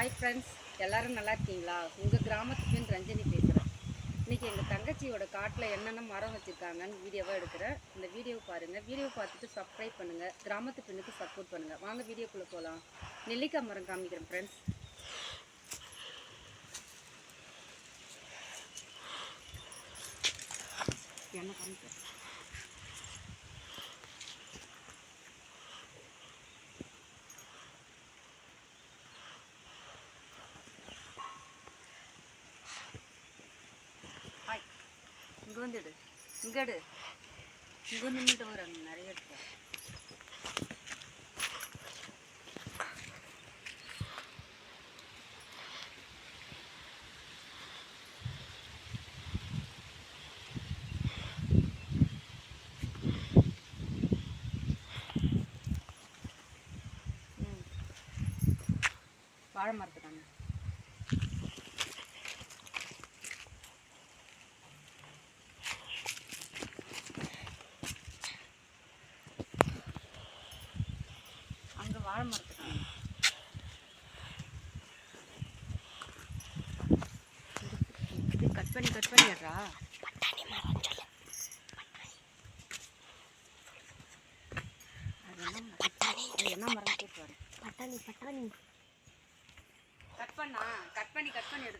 Hi friends எல்லோரும் நல்லா இருக்கீங்களா? உங்கள் கிராமத்துலேருந்து ரஞ்சனி பேசுகிறேன் இன்றைக்கி எங்கள் தங்கச்சியோட காட்டில் என்னென்ன மரம் வச்சுருக்காங்கன்னு வீடியோவாக எடுக்கிறேன். இந்த வீடியோவை பாருங்கள் வீடியோ பார்த்துட்டு சப்ஸ்கிரைப் பண்ணுங்கள் கிராமத்து பெண்ணுக்கு சப்போர்ட் பண்ணுங்கள் வாங்க வீடியோக்குள்ளே போகலாம் நெல்லிக்காய் மரம் காமிக்கிறேன் ஃப்ரெண்ட்ஸ் என்ன காமிக்கிறேன்? வந்து எடு இங்கே எடு இங்கே நின்றுட்டு வராங்க நிறைய இருக்கு வாழை மரத்துக்கான. வாழை மரத்துக்கான இது கட் பண்ணி கட் பண்ணிடுறா அது என்ன மரம்? அது என்ன மரம் பட்டாணி பட்டாணி கட் பண்ணா கட் பண்ணி கட் பண்ணி எடுக்கலாம்